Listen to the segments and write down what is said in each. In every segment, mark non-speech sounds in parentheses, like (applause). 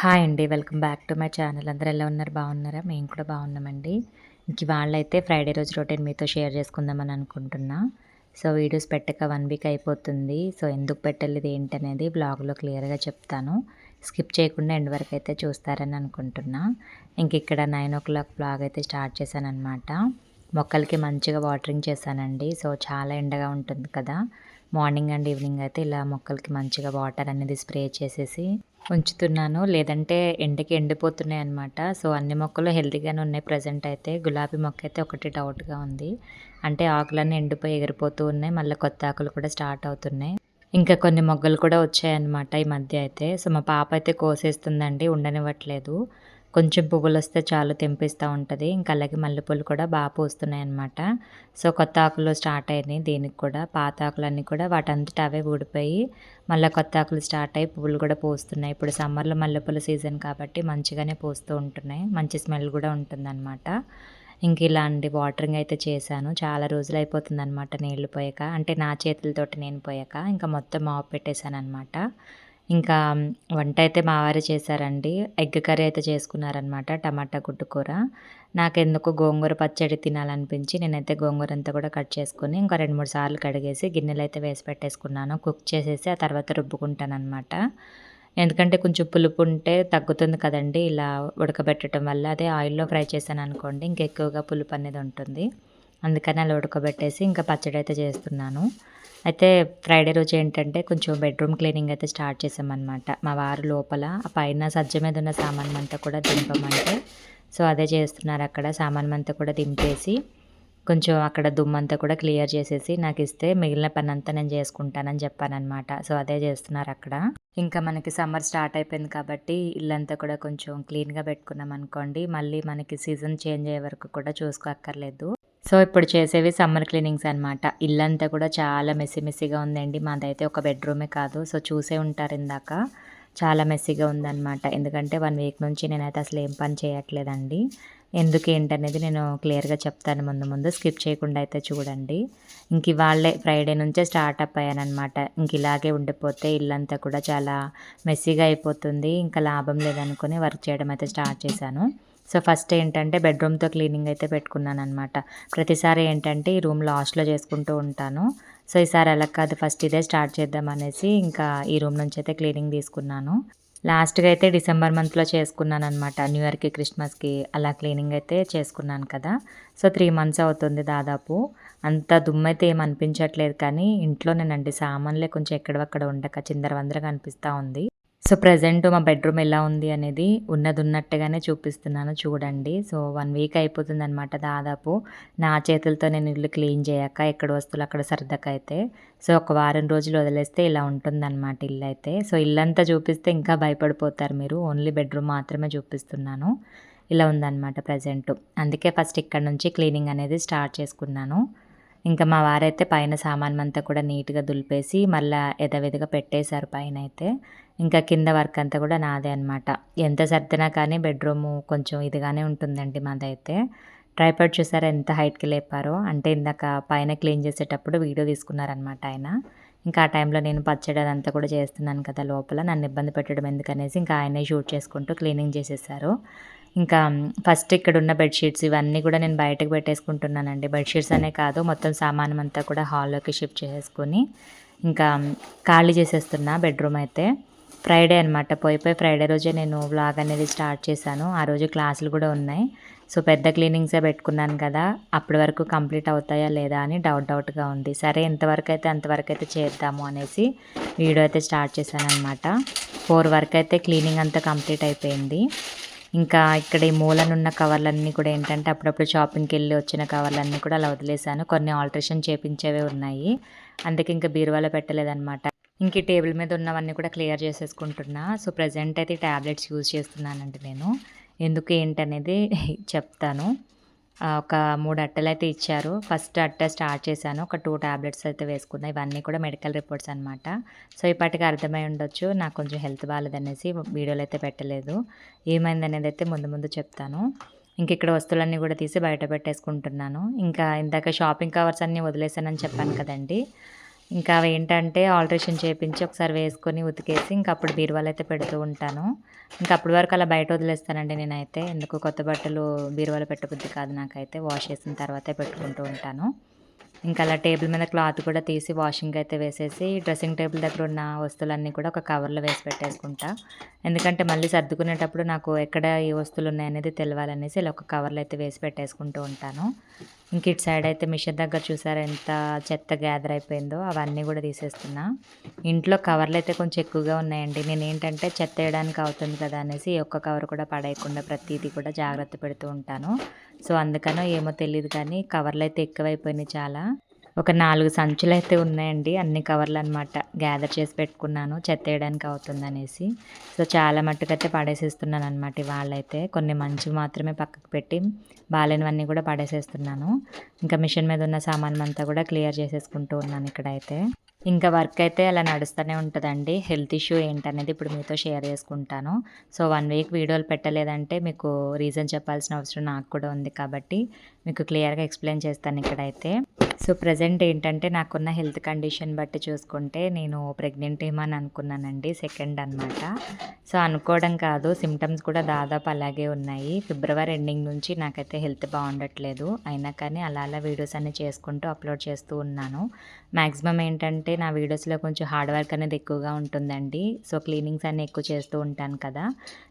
Hi అండి. Welcome back to my channel. అందరూ ఎలా ఉన్నారు? బాగున్నారా? మేము కూడా బాగున్నామండి. ఇంక వాళ్ళైతే ఫ్రైడే రోజు రొటీన్ మీతో షేర్ చేసుకుందామని అనుకుంటున్నా. సో వీడియోస్ పెట్టక వన్ వీక్ అయిపోతుంది. సో ఎందుకు పెట్టలేదు ఏంటనేది బ్లాగ్లో క్లియర్గా చెప్తాను. స్కిప్ చేయకుండా ఎండ్ వరకు అయితే చూస్తారని అనుకుంటున్నా. ఇంక ఇక్కడ నైన్ ఓ క్లాక్ బ్లాగ్ అయితే స్టార్ట్ చేశాను అనమాట మొక్కలకి మంచిగా వాటరింగ్ చేశానండి. సో చాలా ఎండగా ఉంటుంది కదా. మార్నింగ్ అండ్ ఈవినింగ్ అయితే ఇలా మొక్కలకి మంచిగా వాటర్ అనేది స్ప్రే చేసేసి ఉంచుతున్నాను. లేదంటే ఎండకి ఎండిపోతున్నాయి అనమాట సో అన్ని మొక్కలు హెల్తీగానే ఉన్నాయి ప్రజెంట్ అయితే. గులాబీ మొక్క అయితే ఒకటి డౌట్గా ఉంది. అంటే ఆకులన్నీ ఎండిపోయి ఎగిరిపోతూ ఉన్నాయి. మళ్ళీ కొత్త ఆకులు కూడా స్టార్ట్ అవుతున్నాయి. ఇంకా కొన్ని మొగ్గలు కూడా వచ్చాయన్నమాట ఈ మధ్య అయితే. సో మా పాప అయితే కోసేస్తుందండి. ఉండనివ్వట్లేదు. కొంచెం పువ్వులు వస్తే చాలు తెంపిస్తూ ఉంటుంది. ఇంకా అలాగే మల్లెపూలు కూడా బాగా పూస్తున్నాయి అనమాట సో కొత్త ఆకులు స్టార్ట్ అయినాయి దీనికి కూడా. పాత ఆకులన్నీ కూడా వాటంతట అవే ఊడిపోయి మళ్ళీ కొత్త ఆకులు స్టార్ట్ అయ్యి పువ్వులు కూడా పూస్తున్నాయి. ఇప్పుడు సమ్మర్లో మల్లెపూల సీజన్ కాబట్టి మంచిగానే పూస్తూ ఉంటున్నాయి. మంచి స్మెల్ కూడా ఉంటుందన్నమాట. ఇంక ఇలాంటి వాటరింగ్ అయితే చేశాను. చాలా రోజులు అయిపోతుంది అనమాట నీళ్ళు పోయాక. అంటే నా చేతులతోటి నేను పోయాక. ఇంకా మొత్తం మాపు పెట్టేశాను అనమాట ఇంకా వంట అయితే మా వారే చేశారండి. ఎగ్ కర్రీ అయితే చేసుకున్నారనమాట టమాటా గుడ్డుకూర నాకెందుకు గోంగూర పచ్చడి తినాలనిపించి నేనైతే గోంగూర అంతా కూడా కట్ చేసుకుని ఇంకా రెండు మూడు సార్లు కడిగేసి గిన్నెలు అయితే వేసి పెట్టేసుకున్నాను. కుక్ చేసేసి ఆ తర్వాత రుబ్బుకుంటాను అనమాట ఎందుకంటే కొంచెం పులుపు ఉంటే తగ్గుతుంది కదండి ఇలా ఉడకబెట్టడం వల్ల. అదే ఆయిల్లో ఫ్రై చేశాను అనుకోండి ఇంకెక్కువగా పులుపు అనేది ఉంటుంది. అందుకని అలా ఉడకబెట్టేసి ఇంకా పచ్చడి అయితే చేస్తున్నాను. అయితే ఫ్రైడే రోజు ఏంటంటే కొంచెం బెడ్రూమ్ క్లీనింగ్ అయితే స్టార్ట్ చేసామన్నమాట. మా వారు లోపల ఆ పైన సజ్జ మీద ఉన్న సామాన్ అంతా కూడా దింపమంటే సో అదే చేస్తున్నారు అక్కడ. సామాన్ అంతా కూడా దింపేసి కొంచెం అక్కడ దుమ్మంతా కూడా క్లియర్ చేసేసి నాకు ఇస్తే మిగిలిన పని అంతా నేను చేసుకుంటానని చెప్పానమాట సో అదే చేస్తున్నారు అక్కడ. ఇంకా మనకి సమ్మర్ స్టార్ట్ అయిపోయింది కాబట్టి ఇల్లంతా కూడా కొంచెం క్లీన్గా పెట్టుకున్నాం అనుకోండి మళ్ళీ మనకి సీజన్ చేంజ్ అయ్యే వరకు కూడా చూసుకోక్కర్లేదు. సో ఇప్పుడు చేసేవి సమ్మర్ క్లీనింగ్స్ అనమాట ఇల్లంతా కూడా చాలా మెస్సీ మెస్సిగా ఉందండి. మాదైతే ఒక బెడ్రూమే కాదు. సో చూసే ఉంటారు ఇందాక. చాలా మెస్సీగా ఉందన్నమాట. ఎందుకంటే వన్ వీక్ నుంచి నేనైతే అసలు ఏం పని చేయట్లేదండి. ఎందుకు ఏంటనేది నేను క్లియర్గా చెప్తాను ముందు ముందు. స్కిప్ చేయకుండా అయితే చూడండి. ఇంక ఇవాళ్ళే ఫ్రైడే నుంచే స్టార్ట్అప్ అయ్యానమాట ఇంక ఇలాగే ఉండిపోతే ఇల్లంతా కూడా చాలా మెస్సీగా అయిపోతుంది. ఇంకా లాభం లేదనుకుని వర్క్ చేయడం అయితే స్టార్ట్ చేశాను. సో ఫస్ట్ ఏంటంటే బెడ్రూమ్తో క్లీనింగ్ అయితే పెట్టుకున్నాను అనమాట ప్రతిసారి ఏంటంటే ఈ రూమ్ లాస్ట్లో చేసుకుంటూ ఉంటాను. సో ఈసారి అలా కాదు ఫస్ట్ ఇదే స్టార్ట్ చేద్దాం అనేసి ఇంకా ఈ రూమ్ నుంచి అయితే క్లీనింగ్ తీసుకున్నాను. లాస్ట్గా అయితే డిసెంబర్ మంత్లో చేసుకున్నాను అనమాట న్యూ ఇయర్కి క్రిస్మస్కి అలా క్లీనింగ్ అయితే చేసుకున్నాను కదా. సో త్రీ మంత్స్ అవుతుంది దాదాపు. అంత దుమ్మైతే ఏం అనిపించట్లేదు కానీ ఇంట్లోనేనండి సామాన్లే కొంచెం ఎక్కడవక్కడ ఉండక చిందరవందరగా అనిపిస్తూ ఉంది. సో ప్రజెంట్ మా బెడ్రూమ్ ఎలా ఉంది అనేది ఉన్నది ఉన్నట్టుగానే చూపిస్తున్నాను చూడండి. సో వన్ వీక్ అయిపోతుంది అనమాట దాదాపు. నా చేతులతో నేను ఇల్లు క్లీన్ చేయక ఎక్కడ వస్తువులు అక్కడ సర్దకైతే సో ఒక వారం రోజులు వదిలేస్తే ఇలా ఉంటుందన్నమాట ఇల్లు అయితే సో ఇల్లంతా చూపిస్తే ఇంకా భయపడిపోతారు మీరు. ఓన్లీ బెడ్రూమ్ మాత్రమే చూపిస్తున్నాను. ఇలా ఉందన్నమాట ప్రజెంట్. అందుకే ఫస్ట్ ఇక్కడ నుంచి క్లీనింగ్ అనేది స్టార్ట్ చేసుకున్నాను. ఇంకా మా వారైతే పైన సామాన్ అంతా కూడా నీట్గా దులిపేసి మళ్ళీ ఎదవిదిగా పెట్టేశారు పైన అయితే ఇంకా కింద వర్క్ అంతా కూడా నాదే అనమాట ఎంత సర్దినా కానీ బెడ్రూమ్ కొంచెం ఇదిగానే ఉంటుందండి మాదైతే. ట్రైపాడ్ చూసారా ఎంత హైట్కి లేపారో? అంటే ఇందాక పైన క్లీన్ చేసేటప్పుడు వీడియో తీసుకున్నారనమాట ఆయన. ఇంకా ఆ టైంలో నేను పచ్చడి అదంతా కూడా చేస్తున్నాను కదా లోపల నన్ను ఇబ్బంది పెట్టడం ఎందుకనేసి ఇంకా ఆయనే షూట్ చేసుకుంటూ క్లీనింగ్ చేసేసారు. ఇంకా ఫస్ట్ ఇక్కడ ఉన్న బెడ్షీట్స్ ఇవన్నీ కూడా నేను బయటకు పెట్టేసుకుంటున్నానండి. బెడ్షీట్స్ అనే కాదు మొత్తం సామానం అంతా కూడా హాల్లోకి షిఫ్ట్ చేసుకొని ఇంకా ఖాళీ చేసేస్తున్నా బెడ్రూమ్ అయితే. ఫ్రైడే అనమాట పోయి పోయి ఫ్రైడే రోజే నేను వ్లాగ్ అనేది స్టార్ట్ చేశాను. ఆ రోజు క్లాసులు కూడా ఉన్నాయి. సో పెద్ద క్లీనింగ్సే పెట్టుకున్నాను కదా అప్పటి వరకు కంప్లీట్ అవుతాయా లేదా అని డౌట్ డౌట్గా ఉంది. సరే ఎంతవరకు అయితే అంతవరకు అయితే చేద్దాము అనేసి వీడియో అయితే స్టార్ట్ చేశాను అనమాట ఫోర్ వరకు అయితే క్లీనింగ్ అంతా కంప్లీట్ అయిపోయింది. ఇంకా ఇక్కడ ఈ మూలనున్న కవర్లన్నీ కూడా ఏంటంటే అప్పుడప్పుడు షాపింగ్కి వెళ్ళి వచ్చిన కవర్లన్నీ కూడా అలా వదిలేశాను. కొన్ని ఆల్ట్రేషన్ చేపించేవే ఉన్నాయి. అందుకే ఇంకా బీరువాలో పెట్టలేదన్నమాట. ఇంక టేబుల్ మీద ఉన్నవన్నీ కూడా క్లియర్ చేసేసుకుంటున్నా. సో ప్రజెంట్ అయితే ట్యాబ్లెట్స్ యూజ్ చేస్తున్నానండి నేను. ఎందుకు ఏంటనేది (laughs) చెప్తాను. ఒక మూడు అట్టలు అయితే ఇచ్చారు. ఫస్ట్ అట్ట స్టార్ట్ చేశాను. ఒక టూ ట్యాబ్లెట్స్ అయితే వేసుకున్నాయి ఇవన్నీ కూడా మెడికల్ రిపోర్ట్స్ అనమాట సో ఇప్పటికి అర్థమై ఉండొచ్చు. నాకు కొంచెం హెల్త్ బాగాలేదనేసి వీడియోలు అయితే పెట్టలేదు. ఏమైంది అనేది అయితే ముందు ముందు చెప్తాను. ఇంక ఇక్కడ వస్తువులన్నీ కూడా తీసి బయట పెట్టేసుకుంటున్నాను. ఇంకా ఇందాక షాపింగ్ కవర్స్ అన్నీ వదిలేసానని చెప్పాను కదండి. ఇంకా అవి ఏంటంటే ఆల్ట్రేషన్ చేయించి ఒకసారి వేసుకొని ఉతికేసి ఇంకా అప్పుడు బీరువాలు అయితే పెడుతూ ఉంటాను. ఇంకా అప్పటి వరకు అలా బయట వదిలేస్తానండి నేనైతే. ఎందుకు కొత్త బట్టలు బీరువాలో పెట్టబుద్ధి కాదు నాకైతే. వాష్ చేసిన తర్వాతే పెట్టుకుంటూ ఉంటాను. ఇంకా అలా టేబుల్ మీద క్లాత్ కూడా తీసి వాషింగ్ అయితే వేసేసి డ్రెస్సింగ్ టేబుల్ దగ్గర ఉన్న వస్తువులన్నీ కూడా ఒక కవర్లో వేసి పెట్టేసుకుంటా. ఎందుకంటే మళ్ళీ సర్దుకునేటప్పుడు నాకు ఎక్కడ ఏ వస్తువులు ఉన్నాయనేది తెలియాలనేసి ఇలా ఒక కవర్లో అయితే వేసి పెట్టేసుకుంటూ ఉంటాను. ఇంక ఇటు సైడ్ అయితే మిషన్ దగ్గర చూసారు ఎంత చెత్త గ్యాదర్ అయిపోయిందో అవన్నీ కూడా తీసేస్తున్నా. ఇంట్లో కవర్లు అయితే కొంచెం ఎక్కువగా ఉన్నాయండి. నేను ఏంటంటే చెత్త వేయడానికి అవుతుంది కదా అనేసి ఒక్క కవర్ కూడా పడేయకుండా ప్రతిదీ కూడా జాగ్రత్త పెడుతూ ఉంటాను. సో అందుకనో ఏమో తెలియదు కానీ కవర్లు అయితే ఎక్కువైపోయినాయి చాలా. ఒక నాలుగు సంచులు అయితే ఉన్నాయండి. అన్ని కవర్లు అనమాట గ్యాదర్ చేసి పెట్టుకున్నాను. చెత్త వేయడానికి అవుతుందనేసి. సో చాలా మట్టుకైతే పడేసేస్తున్నాను అనమాట వాళ్ళైతే కొన్ని మంచి మాత్రమే పక్కకు పెట్టి బాగాలేనివన్నీ కూడా పడేసేస్తున్నాను. ఇంకా మిషన్ మీద ఉన్న సామాన్ అంతా కూడా క్లియర్ చేసేసుకుంటూ ఉన్నాను ఇక్కడైతే. ఇంకా వర్క్ అయితే అలా నడుస్తూనే ఉంటుందండి. హెల్త్ ఇష్యూ ఏంటనేది ఇప్పుడు మీతో షేర్ చేసుకుంటాను. సో వన్ వీక్ వీడియోలు పెట్టలేదంటే మీకు రీజన్ చెప్పాల్సిన అవసరం నాకు కూడా ఉంది కాబట్టి మీకు క్లియర్గా ఎక్స్ప్లెయిన్ చేస్తాను ఇక్కడైతే. సో ప్రజెంట్ ఏంటంటే నాకున్న హెల్త్ కండిషన్ బట్టి చూసుకుంటే నేను ప్రెగ్నెంట్ ఏమని అనుకున్నానండి సెకండ్ అనమాట సో అనుకోవడం కాదు సిమ్టమ్స్ కూడా దాదాపు అలాగే ఉన్నాయి. ఫిబ్రవరి ఎండింగ్ నుంచి నాకైతే హెల్త్ బాగుండట్లేదు. అయినా కానీ అలా అలా వీడియోస్ అన్ని చేసుకుంటూ అప్లోడ్ చేస్తూ ఉన్నాను. మ్యాక్సిమం ఏంటంటే నా వీడియోస్లో కొంచెం హార్డ్ వర్క్ అనేది ఎక్కువగా ఉంటుందండి. సో క్లీనింగ్స్ అన్నీ ఎక్కువ చేస్తూ ఉంటాను కదా.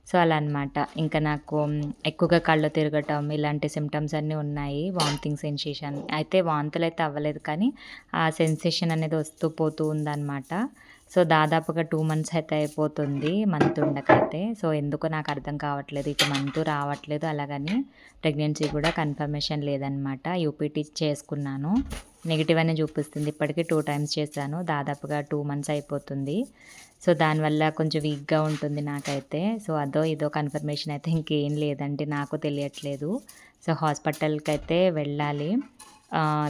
సో అలా అనమాట ఇంకా నాకు ఎక్కువగా కళ్ళు తిరగటం ఇలాంటి సిమ్టమ్స్ అన్నీ ఉన్నాయి. వామిటింగ్ సెన్సేషన్ అయితే వాంతులు అయితే అవ్వలేదు కానీ ఆ సెన్సేషన్ అనేది వస్తూ పోతూ ఉందన్నమాట. సో దాదాపుగా టూ మంత్స్ అయితే అయిపోతుంది మంత్ ఉండకైతే. సో ఎందుకో నాకు అర్థం కావట్లేదు. ఇక మంత్ రావట్లేదు అలాగని ప్రెగ్నెన్సీ కూడా కన్ఫర్మేషన్ లేదనమాట. యూపీటీ చేసుకున్నాను. నెగిటివ్ అనే చూపిస్తుంది. ఇప్పటికీ టూ టైమ్స్ చేశాను. దాదాపుగా టూ మంత్స్ అయిపోతుంది. సో దానివల్ల కొంచెం వీక్గా ఉంటుంది నాకైతే. సో అదో ఇదో కన్ఫర్మేషన్ అయితే ఇంకేం లేదండి. నాకు తెలియట్లేదు. సో హాస్పిటల్కి అయితే వెళ్ళాలి.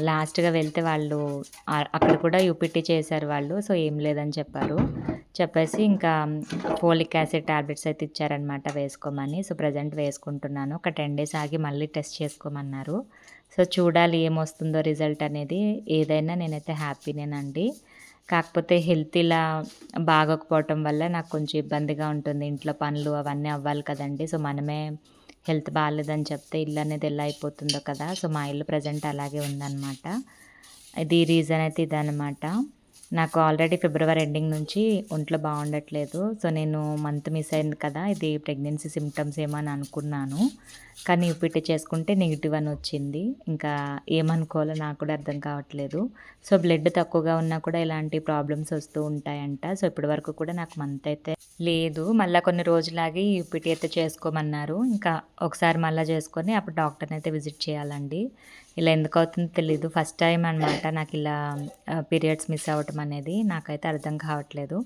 లాస్ట్గా వెళ్తే వాళ్ళు అక్కడ కూడా యూపీటీ చేశారు వాళ్ళు సో ఏం లేదని చెప్పారు. చెప్పేసి ఇంకా ఫోలిక్ యాసిడ్ ట్యాబ్లెట్స్ అయితే ఇచ్చారనమాట వేసుకోమని. సో ప్రజెంట్ వేసుకుంటున్నాను. ఒక టెన్ డేస్ ఆగి మళ్ళీ టెస్ట్ చేసుకోమన్నారు. సో చూడాలి ఏమొస్తుందో రిజల్ట్ అనేది. ఏదైనా నేనైతే హ్యాపీనేనండి. కాకపోతే హెల్త్ ఇలా బాగోకపోవటం వల్ల నాకు కొంచెం ఇబ్బందిగా ఉంటుంది. ఇంట్లో పనులు అవన్నీ అవ్వాలి కదండి. సో మనమే హెల్త్ బాగాలేదని చెప్తే ఇల్లు అనేది ఎలా అయిపోతుందో కదా. సో మా ఇల్లు ప్రజెంట్ అలాగే ఉందన్నమాట. ఇది రీజన్ అయితే ఇదనమాట నాకు ఆల్రెడీ ఫిబ్రవరి ఎండింగ్ నుంచి ఒంట్లో బాగుండట్లేదు. సో నేను మంత్ మిస్ అయింది కదా. ఇది ప్రెగ్నెన్సీ సిమ్టమ్స్ ఏమో అని అనుకున్నాను. కానీ యూపీటీ చేసుకుంటే నెగిటివ్ అని వచ్చింది. ఇంకా ఏమనుకోవాలో నాకు కూడా అర్థం కావట్లేదు. సో బ్లడ్ తక్కువగా ఉన్నా కూడా ఇలాంటి ప్రాబ్లమ్స్ వస్తూ ఉంటాయంట. సో ఇప్పటి వరకు కూడా నాకు మంత్ అయితే లేదు మళ్ళీ కొన్ని రోజులాగి యూపీటీ అయితే చేసుకోమన్నారు. ఇంకా ఒకసారి మళ్ళీ చేసుకొని అప్పుడు డాక్టర్ని అయితే విజిట్ చేయాలండి. ఇలా ఎందుకు అవుతుందో తెలీదు. ఫస్ట్ టైం అనమాట నాకు ఇలా పీరియడ్స్ మిస్ అవ్వటం అనేది. నాకైతే అర్థం కావట్లేదు.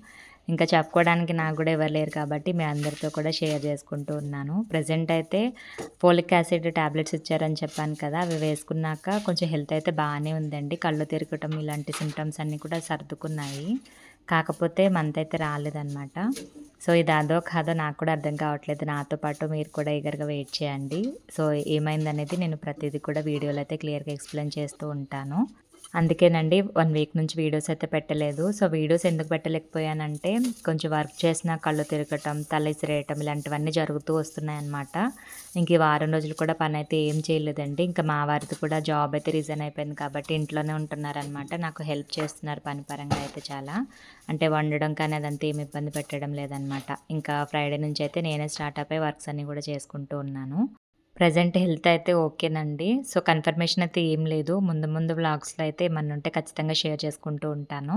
ఇంకా చెప్పుకోవడానికి నాకు కూడా ఎవరు లేరు కాబట్టి మీ అందరితో కూడా షేర్ చేసుకుంటూ ఉన్నాను. ప్రజెంట్ అయితే ఫోలిక్ యాసిడ్ ట్యాబ్లెట్స్ ఇచ్చారని చెప్పాను కదా అవి వేసుకున్నాక కొంచెం హెల్త్ అయితే బాగానే ఉందండి. కళ్ళు తిరగటం ఇలాంటి సిమ్టమ్స్ అన్నీ కూడా సర్దుకున్నాయి. కాకపోతే మంత్ అయితే రాలేదన్నమాట. సో ఇది అదో కాదో నాకు కూడా అర్థం కావట్లేదు. నాతో పాటు మీరు కూడా ఈగర్గా వెయిట్ చేయండి. సో ఏమైందనేది నేను ప్రతిదీ కూడా వీడియోలో అయితే క్లియర్గా ఎక్స్ప్లెయిన్ చేస్తూ ఉంటాను. అందుకేనండి వన్ వీక్ నుంచి వీడియోస్ అయితే పెట్టలేదు. సో వీడియోస్ ఎందుకు పెట్టలేకపోయానంటే కొంచెం వర్క్ చేసిన కళ్ళు తిరగటం తల ఇసిరేయటం ఇలాంటివన్నీ జరుగుతూ వస్తున్నాయి అనమాట ఇంక ఈ వారం రోజులు కూడా పని అయితే ఏం చేయలేదండి. ఇంకా మా వారిది కూడా జాబ్ అయితే రీజన్ అయిపోయింది కాబట్టి ఇంట్లోనే ఉంటున్నారనమాట నాకు హెల్ప్ చేస్తున్నారు పని పరంగా అయితే చాలా. అంటే వండడం కానీ అదంతా ఏమి ఇబ్బంది పెట్టడం లేదనమాట ఇంకా ఫ్రైడే నుంచి అయితే నేనే స్టార్ట్ అయిపోయి వర్క్స్ అన్నీ కూడా చేసుకుంటూ ఉన్నాను. ప్రజెంట్ హెల్త్ అయితే ఓకేనండి. సో కన్ఫర్మేషన్ అయితే ఏం లేదు. ముందు ముందు వ్లాగ్స్లో అయితే ఏమన్నా ఉంటే ఖచ్చితంగా షేర్ చేసుకుంటూ ఉంటాను.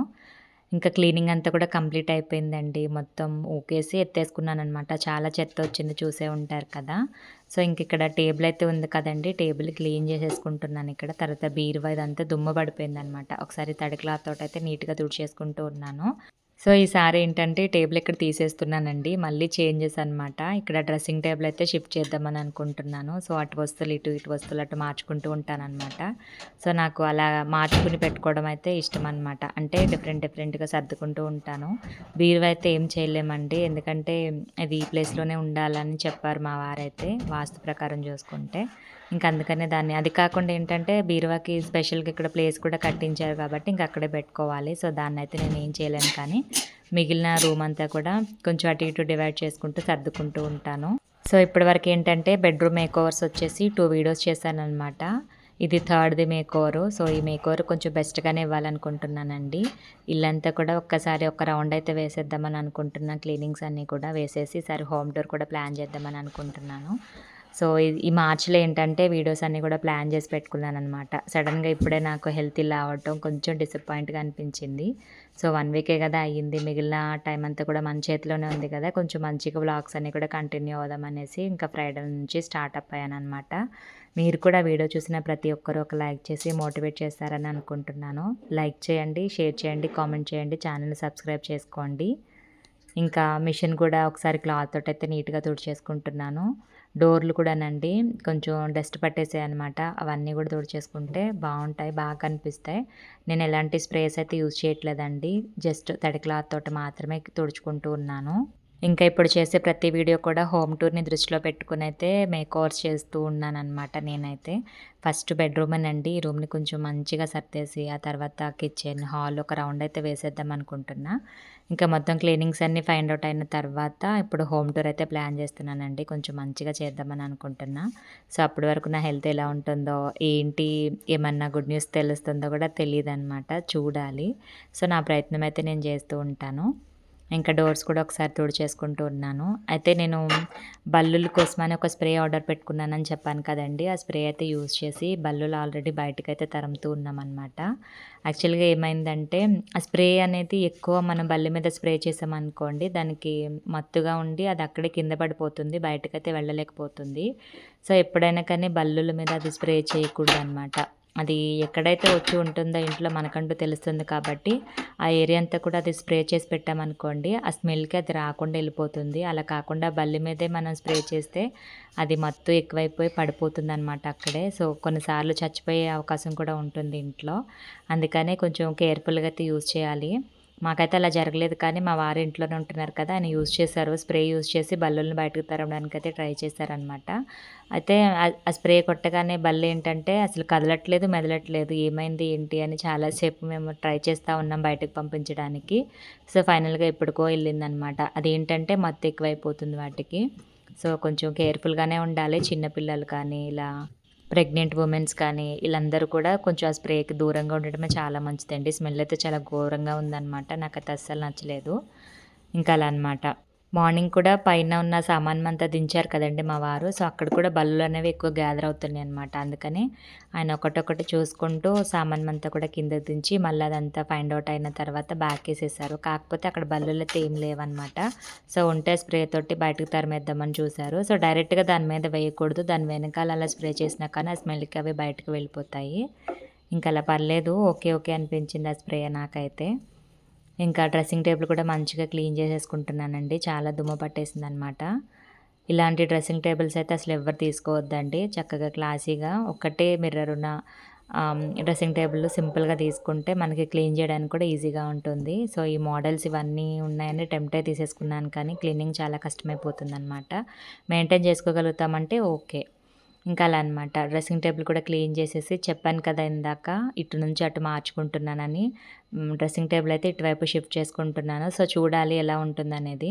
ఇంకా క్లీనింగ్ అంతా కూడా కంప్లీట్ అయిపోయిందండి. మొత్తం ఊకేసి ఎత్తేసుకున్నాను అనమాట చాలా చెత్త వచ్చింది చూసే ఉంటారు కదా. సో ఇంక ఇక్కడ టేబుల్ అయితే ఉంది కదండి. టేబుల్ క్లీన్ చేసేసుకుంటున్నాను ఇక్కడ. తర్వాత బీరువా ఇదంతా దుమ్మ పడిపోయింది అనమాట ఒకసారి తడి క్లాత్ తోటి అయితే నీట్గా తుడిచేసుకుంటూ ఉన్నాను. సో, ఈసారి ఏంటంటే టేబుల్ ఇక్కడ తీసేస్తున్నానండి. మళ్ళీ చేంజెస్ అనమాట. ఇక్కడ డ్రెస్సింగ్ టేబుల్ అయితే షిఫ్ట్ చేద్దామని అనుకుంటున్నాను. సో, అటు వస్తువులు ఇటు, ఇటు వస్తువులు అటు మార్చుకుంటూ ఉంటాననమాట. సో, నాకు అలా మార్చుకుని పెట్టుకోవడం అయితే ఇష్టం అనమాట. అంటే డిఫరెంట్ డిఫరెంట్‌గా సర్దుకుంటూ ఉంటాను. బీరువా అయితే ఏం చేయలేమండి. ఎందుకంటే అది ఈ ప్లేస్‌లోనే ఉండాలని చెప్పారు మా వారైతే వాస్తు ప్రకారం చూసుకుంటే. ఇంక అందుకనే దాన్ని అది కాకుండా ఏంటంటే బీరువాకి స్పెషల్‌గా ఇక్కడ ప్లేస్ కూడా కట్టించారు కాబట్టి ఇంక అక్కడే పెట్టుకోవాలి. సో, దాన్నైతే నేను ఏం చేయలేను కానీ మిగిలిన రూమ్ అంతా కూడా కొంచెం అటు ఇటు డివైడ్ చేసుకుంటూ సర్దుకుంటూ ఉంటాను. సో, ఇప్పటివరకు ఏంటంటే బెడ్‌రూమ్ మేకోవర్స్ వచ్చేసి టూ వీడియోస్ చేశానమాట ఇది థర్డ్‌ది మేకోవరు. సో, ఈ మేకోవర్ కొంచెం బెస్ట్‌గానే ఇవ్వాలనుకుంటున్నానండి. ఇల్లంతా కూడా ఒక్కసారి ఒక రౌండ్ అయితే వేసేద్దామని అనుకుంటున్నా. క్లీనింగ్స్ అన్నీ కూడా వేసేసి సరే హోమ్ టూర్ కూడా ప్లాన్ చేద్దామని అనుకుంటున్నాను. సో, ఈ మార్చ్‌లో ఏంటంటే వీడియోస్ అన్నీ కూడా ప్లాన్ చేసి పెట్టుకున్నాను అనమాట సడన్గా ఇప్పుడే నాకు హెల్త్ ఇలా అవ్వటం కొంచెం డిసప్పాయింట్‌గా అనిపించింది. సో, వన్ వీకే కదా అయ్యింది. మిగిలిన టైం అంతా కూడా మన చేతిలోనే ఉంది కదా! కొంచెం మంచిగా వ్లాగ్స్ అన్నీ కూడా కంటిన్యూ అవుదాం అనేసి ఇంకా ఫ్రైడే నుంచి స్టార్ట్ అయ్యాను అనమాట మీరు కూడా వీడియో చూసిన ప్రతి ఒక్కరు ఒక లైక్ చేసి మోటివేట్ చేస్తారని అనుకుంటున్నాను. లైక్ చేయండి, షేర్ చేయండి, కామెంట్ చేయండి, ఛానల్‌ని సబ్స్క్రైబ్ చేసుకోండి. ఇంకా మిషన్ కూడా ఒకసారి క్లాత్ తోటైతే నీట్‌గా తుడిచేసుకుంటున్నాను. డోర్లు కూడానండి కొంచెం డస్ట్ పట్టేసాయనమాట. అవన్నీ కూడా తుడిచేసుకుంటే బాగుంటాయి బాగా కనిపిస్తాయి. నేను ఎలాంటి స్ప్రేస్ అయితే యూజ్ చేయట్లేదండి. జస్ట్ తడి క్లాత్ తోటి మాత్రమే తుడుచుకుంటూ ఉన్నాను. ఇంకా ఇప్పుడు చేసే ప్రతి వీడియో కూడా హోమ్ టూర్‌ని దృష్టిలో పెట్టుకొనైతే మేకోవర్స్ చేస్తూ ఉన్నానమాట నేనైతే. ఫస్ట్ బెడ్రూమ్ అండి ఈ రూమ్‌ని కొంచెం మంచిగా సర్దేసి ఆ తర్వాత కిచెన్, హాల్ ఒక రౌండ్ అయితే వేసేద్దాం అనుకుంటున్నా. ఇంకా మొత్తం క్లీనింగ్స్ అన్నీ ఫైండ్ అవుట్ అయిన తర్వాత ఇప్పుడు హోమ్ టూర్ అయితే ప్లాన్ చేస్తున్నానండి. కొంచెం మంచిగా చేద్దామని అనుకుంటున్నా. సో, అప్పటి వరకు నా హెల్త్ ఎలా ఉంటుందో, ఏంటి ఏమన్నా గుడ్ న్యూస్ తెలుస్తుందో కూడా తెలీదనమాట. చూడాలి. సో, నా ప్రయత్నం అయితే నేను చేస్తూ ఉంటాను. ఇంకా డోర్స్ కూడా ఒకసారి తుడిచేసుకుంటూ ఉన్నాను. అయితే నేను బల్లుల కోసమని ఒక స్ప్రే ఆర్డర్ పెట్టుకున్నానని చెప్పాను కదండి ఆ స్ప్రే అయితే యూజ్ చేసి బల్లులు ఆల్రెడీ బయటకైతే తరుముతూ ఉన్నామనమాట. యాక్చువల్‌గా ఏమైందంటే ఆ స్ప్రే అనేది ఎక్కువ మనం బల్లి మీద స్ప్రే చేసామనుకోండి దానికి మత్తుగా ఉండి అది అక్కడే కింద పడిపోతుంది. బయటకైతే వెళ్ళలేకపోతుంది. సో, ఎప్పుడైనా కానీ బల్లుల మీద అది స్ప్రే చేయకూడదు అనమాట అది ఎక్కడైతే వచ్చి ఉంటుందో ఇంట్లో మనకంటూ తెలుస్తుంది కాబట్టి ఆ ఏరియా అంతా కూడా అది స్ప్రే చేసి పెట్టామనుకోండి ఆ స్మెల్‌కి అది రాకుండా వెళ్ళిపోతుంది. అలా కాకుండా బల్లి మీదే మనం స్ప్రే చేస్తే అది మత్తు ఎక్కువైపోయి పడిపోతుందనమాట అక్కడే. సో, కొన్నిసార్లు చచ్చిపోయే అవకాశం కూడా ఉంటుంది ఇంట్లో. అందుకనే కొంచెం కేర్‌ఫుల్‌గా అయితే యూజ్ చేయాలి. మాకైతే అలా జరగలేదు కానీ మా వారు ఇంట్లోనే ఉంటున్నారు కదా! ఆయన యూజ్ చేశారు. స్ప్రే యూజ్ చేసి బల్లుల్ని బయటకు తరమడానికైతే ట్రై చేశారనమాట. అయితే ఆ స్ప్రే కొట్టగానే బల్లేంటంటే అసలు కదలట్లేదు, మెదలట్లేదు. ఏమైంది ఏంటి అని చాలాసేపు మేము ట్రై చేస్తూ ఉన్నాం బయటకు పంపించడానికి. సో, ఫైనల్‌గా ఎప్పటికో వెళ్ళిందనమాట. అదేంటంటే మత్తు ఎక్కువైపోతుంది వాటికి. సో, కొంచెం కేర్‌ఫుల్‌గానే ఉండాలి. చిన్నపిల్లలు కానీ ఇలా ప్రెగ్నెంట్ ఉమెన్స్ కానీ వీళ్ళందరూ కూడా కొంచెం ఆ స్ప్రేకి దూరంగా ఉండడమే చాలా మంచిదండి. స్మెల్ అయితే చాలా ఘోరంగా ఉందనమాట. అది అస్సలు నచ్చలేదు. ఇంకా అలా అనమాట. మార్నింగ్ కూడా పైన ఉన్న సామానంతా దించారు కదండి మా వారు. సో, అక్కడ కూడా బల్లులనేవి ఎక్కువ గ్యాదర్ అవుతున్నాయి అనమాట. అందుకని ఆయన ఒకటొకటి చూసుకుంటూ సామానంతా కూడా కింద దించి మళ్ళీ అదంతా ఫైండ్ అవుట్ అయిన తర్వాత బ్యాక్కేసేసారు. కాకపోతే అక్కడ బల్లులైతే ఏం లేవనమాట. సో, ఉంటే స్ప్రే తోటి బయటకు తరిమేద్దామని చూశారు సో, డైరెక్ట్‌గా దాని మీద వేయకూడదు. దాని వెనకాల అలా స్ప్రే చేసినా కానీ ఆ స్మెల్‌కి అవి బయటకు వెళ్ళిపోతాయి. ఇంక అలా పర్లేదు. ఓకే. ఓకే అనిపించింది ఆ స్ప్రే నాకైతే. ఇంకా డ్రెస్సింగ్ టేబుల్ కూడా మంచిగా క్లీన్ చేసేసుకుంటున్నానండి. చాలా దుమ్ము పట్టేసిందనమాట. ఇలాంటి డ్రెస్సింగ్ టేబుల్స్ అయితే అసలు ఎవరు తీసుకోవద్దండి. చక్కగా క్లాసీగా ఒక్కటే మిర్రర్ ఉన్న డ్రెస్సింగ్ టేబుల్ సింపుల్‌గా తీసుకుంటే మనకి క్లీన్ చేయడానికి కూడా ఈజీగా ఉంటుంది. సో, ఈ మోడల్స్ ఇవన్నీ ఉన్నాయని టెంప్టే తీసేసుకున్నాను కానీ క్లీనింగ్ చాలా కష్టమైపోతుందనమాట. Maintain చేసుకోగలుగుతామంటే okay. ఇంకా అలా అనమాట. డ్రెస్సింగ్ టేబుల్ కూడా క్లీన్ చేసేసి చెప్పాను కదా ఇందాక ఇటు నుంచి అటు మార్చుకుంటున్నానని. డ్రెస్సింగ్ టేబుల్ అయితే ఇటువైపు షిఫ్ట్ చేసుకుంటున్నాను. సో, చూడాలి ఎలా ఉంటుందనేది.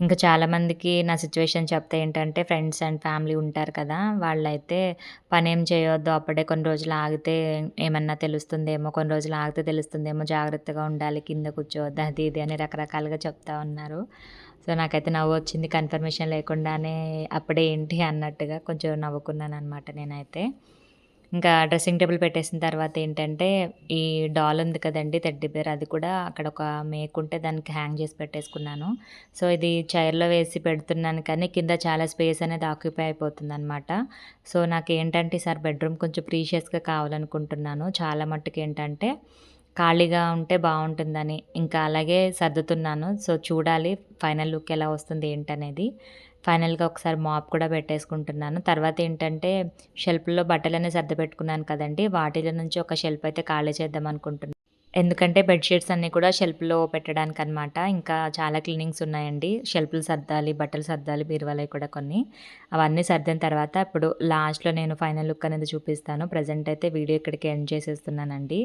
ఇంకా చాలామందికి నా సిచ్యువేషన్ చెప్తే ఏంటంటే ఫ్రెండ్స్ అండ్ ఫ్యామిలీ ఉంటారు కదా! వాళ్ళైతే పని ఏం చేయొద్దు అప్పుడే కొన్ని రోజులు ఆగితే ఏమన్నా తెలుస్తుందేమో, కొన్ని రోజులు ఆగితే తెలుస్తుందేమో, జాగ్రత్తగా ఉండాలి, కింద కూర్చోవద్దు అది ఇది అని రకరకాలుగా చెప్తా ఉన్నారు. సో, నాకైతే నవ్వొచ్చింది కన్ఫర్మేషన్ లేకుండానే అప్పుడే ఏంటి అన్నట్టుగా కొంచెం నవ్వుకున్నాను అనమాట నేనైతే. ఇంకా డ్రెస్సింగ్ టేబుల్ పెట్టేసిన తర్వాత ఏంటంటే ఈ డాల్ ఉంది కదండి తెడ్డి బేర్ అది కూడా అక్కడ ఒక మేక్ ఉంటే దానికి హ్యాంగ్ చేసి పెట్టేసుకున్నాను. సో, ఇది చైర్‌లో వేసి పెడుతున్నాను కానీ కింద చాలా స్పేస్ అనేది ఆక్యుపై అయిపోతుంది అనమాట సో, నాకు ఏంటంటే ఈసారి బెడ్‌రూమ్ కొంచెం ప్రీషియస్‌గా కావాలనుకుంటున్నాను. చాలా మట్టుకు ఏంటంటే ఖాళీగా ఉంటే బాగుంటుందని ఇంకా అలాగే సర్దుతున్నాను. సో చూడాలి ఫైనల్ లుక్ ఎలా వస్తుంది ఏంటనేది. ఫైనల్గా ఒకసారి మాప్ కూడా పెట్టేసుకుంటున్నాను. తర్వాత ఏంటంటే షెల్ఫ్లో బట్టలన్నీ సర్ది పెట్టుకున్నాను కదండి వాటిలో నుంచి ఒక షెల్ఫ్ అయితే ఖాళీ చేద్దాం అనుకుంటున్నాను ఎందుకంటే బెడ్షీట్స్ అన్నీ కూడా షెల్ఫ్లో పెట్టడానికి అనమాట ఇంకా చాలా క్లీనింగ్స్ ఉన్నాయండి. షెల్ఫ్లు సర్దాలి బట్టలు సర్దాలి బీరువాలవి కూడా కొన్ని. అవన్నీ సర్దిన తర్వాత ఇప్పుడు లాస్ట్లో నేను ఫైనల్ లుక్ అనేది చూపిస్తాను. ప్రజెంట్ అయితే వీడియో ఇక్కడికి ఎండ్ చేసేస్తున్నానండి.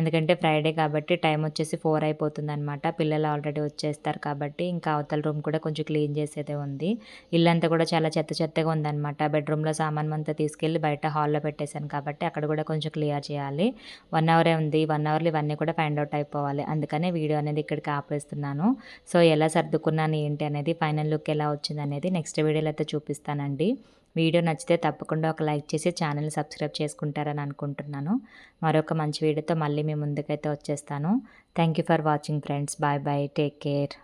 ఎందుకంటే ఫ్రైడే కాబట్టి టైం వచ్చేసి ఫోర్ అయిపోతుంది అనమాట పిల్లలు ఆల్రెడీ వచ్చేస్తారు కాబట్టి ఇంకా అవతల రూమ్ కూడా కొంచెం క్లీన్ చేసేదే ఉంది. ఇల్లంతా కూడా చాలా చెత్త చెత్తగా ఉందన్నమాట బెడ్రూమ్లో సామాన్ అంతా తీసుకెళ్ళి బయట హాల్లో పెట్టేశాను కాబట్టి అక్కడ కూడా కొంచెం క్లియర్ చేయాలి. వన్ అవరే ఉంది. వన్ అవర్లో ఇవన్నీ కూడా ఫైండ్ అవుట్ అయిపోవాలి. అందుకనే వీడియో అనేది ఇక్కడికి ఆపేస్తున్నాను. సో ఎలా సర్దుకున్నాను ఏంటి అనేది ఫైనల్ లుక్ ఎలా వచ్చింది అనేది నెక్స్ట్ వీడియోలో అయితే చూపిస్తానండి. వీడియో నచ్చితే తప్పకుండా ఒక లైక్ చేసి ఛానల్ సబ్స్క్రైబ్ చేసుకుంటారని అనుకుంటున్నాను. మరొక మంచి వీడియోతో మళ్ళీ మీ ముందుకైతే వచ్చేస్తాను. Thank you for watching friends bye bye take care